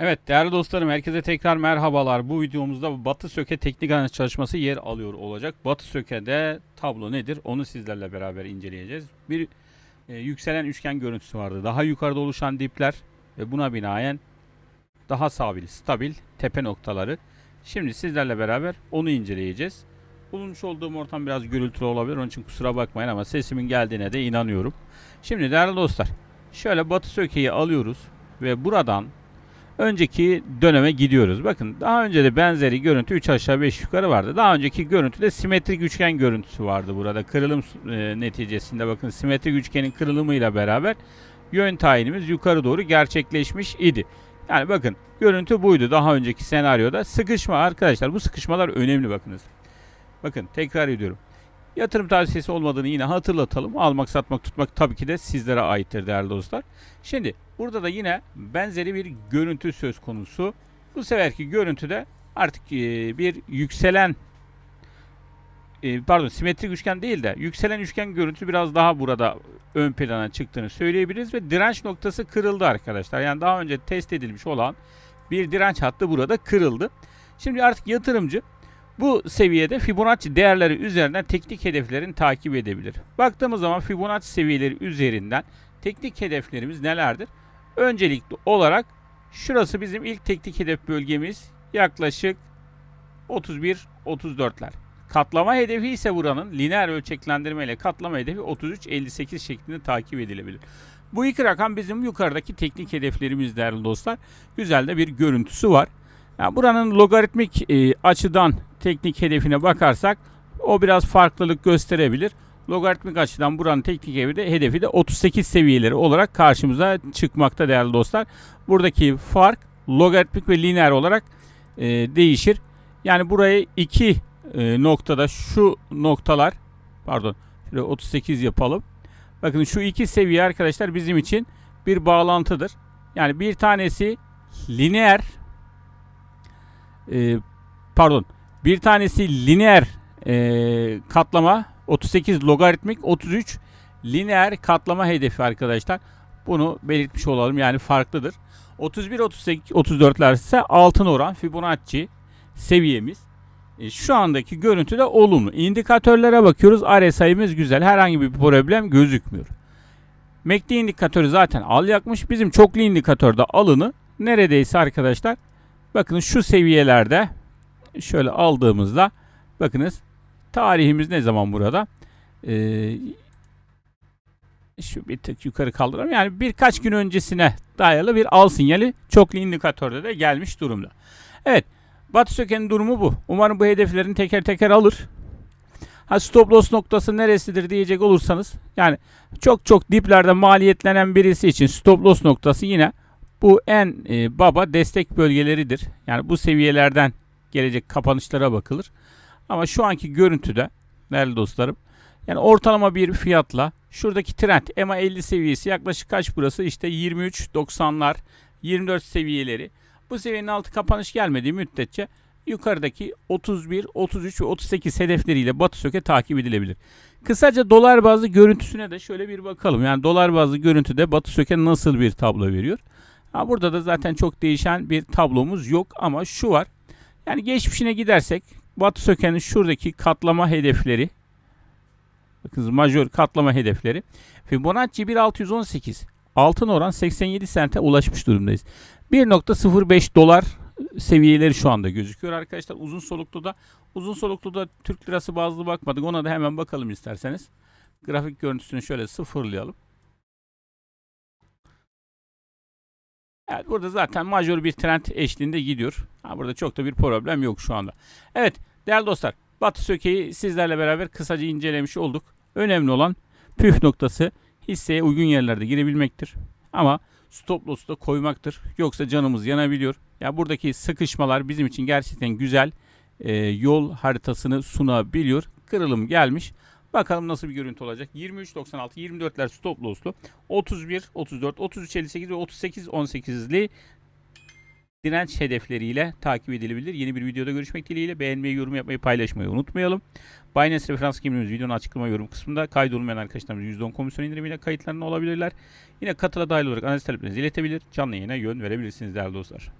Evet değerli dostlarım herkese tekrar merhabalar. Bu videomuzda Batı Söke teknik analiz çalışması yer alıyor olacak. Batı Söke'de tablo nedir onu sizlerle beraber inceleyeceğiz. Bir e, yükselen üçgen görüntüsü vardı. Daha yukarıda oluşan dipler ve buna binaen daha stabil, stabil tepe noktaları. Şimdi sizlerle beraber onu inceleyeceğiz. Bulunmuş olduğum ortam biraz gürültülü olabilir. Onun için kusura bakmayın ama sesimin geldiğine de inanıyorum. Şimdi değerli dostlar şöyle Batı Söke'yi alıyoruz ve buradan önceki döneme gidiyoruz. Bakın daha önce de benzeri görüntü 3 aşağı 5 yukarı vardı. Daha önceki görüntüde simetrik üçgen görüntüsü vardı burada. Kırılım e, neticesinde bakın simetrik üçgenin kırılımıyla beraber yön tayinimiz yukarı doğru gerçekleşmiş idi. Yani bakın görüntü buydu daha önceki senaryoda. Sıkışma arkadaşlar bu sıkışmalar önemli bakınız. Bakın tekrar ediyorum. Yatırım tavsiyesi olmadığını yine hatırlatalım. Almak, satmak, tutmak tabii ki de sizlere aittir değerli dostlar. Şimdi burada da yine benzeri bir görüntü söz konusu. Bu seferki görüntüde artık e, bir yükselen e, pardon simetrik üçgen değil de yükselen üçgen görüntü biraz daha burada ön plana çıktığını söyleyebiliriz ve direnç noktası kırıldı arkadaşlar. Yani daha önce test edilmiş olan bir direnç hattı burada kırıldı. Şimdi artık yatırımcı bu seviyede Fibonacci değerleri üzerinden teknik hedeflerini takip edebilir. Baktığımız zaman Fibonacci seviyeleri üzerinden teknik hedeflerimiz nelerdir? Öncelikli olarak şurası bizim ilk teknik hedef bölgemiz yaklaşık 31-34'ler. Katlama hedefi ise buranın lineer ölçeklendirme ile katlama hedefi 33-58 şeklinde takip edilebilir. Bu iki rakam bizim yukarıdaki teknik hedeflerimiz değerli dostlar. Güzel de bir görüntüsü var. Yani buranın logaritmik e, açıdan teknik hedefine bakarsak o biraz farklılık gösterebilir. Logaritmik açıdan buranın teknik hedefi de, hedefi de 38 seviyeleri olarak karşımıza çıkmakta değerli dostlar. Buradaki fark logaritmik ve lineer olarak e, değişir. Yani burayı iki e, noktada şu noktalar pardon şöyle 38 yapalım. Bakın şu iki seviye arkadaşlar bizim için bir bağlantıdır. Yani bir tanesi lineer e, pardon bir tanesi lineer e, katlama 38 logaritmik 33 lineer katlama hedefi arkadaşlar. Bunu belirtmiş olalım yani farklıdır. 31 38 34'ler ise altın oran Fibonacci seviyemiz. E, şu andaki görüntü de olumlu. İndikatörlere bakıyoruz. RSI'miz güzel. Herhangi bir problem gözükmüyor. MACD indikatörü zaten al yakmış. Bizim çoklu indikatörde alını neredeyse arkadaşlar bakın şu seviyelerde şöyle aldığımızda bakınız tarihimiz ne zaman burada? Ee, şu bir tık yukarı kaldıralım. Yani birkaç gün öncesine dayalı bir al sinyali çoklu indikatörde de gelmiş durumda. Evet. Batı Söke'nin durumu bu. Umarım bu hedeflerini teker teker alır. Ha stop loss noktası neresidir diyecek olursanız yani çok çok diplerde maliyetlenen birisi için stop loss noktası yine bu en e, baba destek bölgeleridir. Yani bu seviyelerden gelecek kapanışlara bakılır. Ama şu anki görüntüde değerli dostlarım yani ortalama bir fiyatla şuradaki trend EMA 50 seviyesi yaklaşık kaç burası? İşte 23.90'lar 24 seviyeleri. Bu seviyenin altı kapanış gelmediği müddetçe yukarıdaki 31, 33 ve 38 hedefleriyle Batı Söke takip edilebilir. Kısaca dolar bazlı görüntüsüne de şöyle bir bakalım. Yani dolar bazlı görüntüde Batı Söke nasıl bir tablo veriyor? Ha, burada da zaten çok değişen bir tablomuz yok ama şu var. Yani geçmişine gidersek Batı Söke'nin şuradaki katlama hedefleri bakın majör katlama hedefleri Fibonacci 1618 altın oran 87 sente ulaşmış durumdayız. 1.05 dolar seviyeleri şu anda gözüküyor arkadaşlar. Uzun soluklu da uzun soluklu da Türk lirası bazlı bakmadık. Ona da hemen bakalım isterseniz. Grafik görüntüsünü şöyle sıfırlayalım. Evet burada zaten majör bir trend eşliğinde gidiyor. Ha, burada çok da bir problem yok şu anda. Evet değerli dostlar Batı Söke'yi sizlerle beraber kısaca incelemiş olduk. Önemli olan püf noktası hisseye uygun yerlerde girebilmektir. Ama stop loss'u da koymaktır. Yoksa canımız yanabiliyor. Ya buradaki sıkışmalar bizim için gerçekten güzel e, yol haritasını sunabiliyor. Kırılım gelmiş. Bakalım nasıl bir görüntü olacak. 23.96, 24'ler stop loss'lu. 31, 34, 33, 58 ve 38, 18'li direnç hedefleriyle takip edilebilir. Yeni bir videoda görüşmek dileğiyle. Beğenmeyi, yorum yapmayı, paylaşmayı unutmayalım. Binance referans kimliğimiz videonun açıklama yorum kısmında. Kaydolmayan arkadaşlarımız %10 komisyon indirimiyle kayıtlarına olabilirler. Yine katıla dahil olarak analiz taleplerinizi iletebilir. Canlı yayına yön verebilirsiniz değerli dostlar.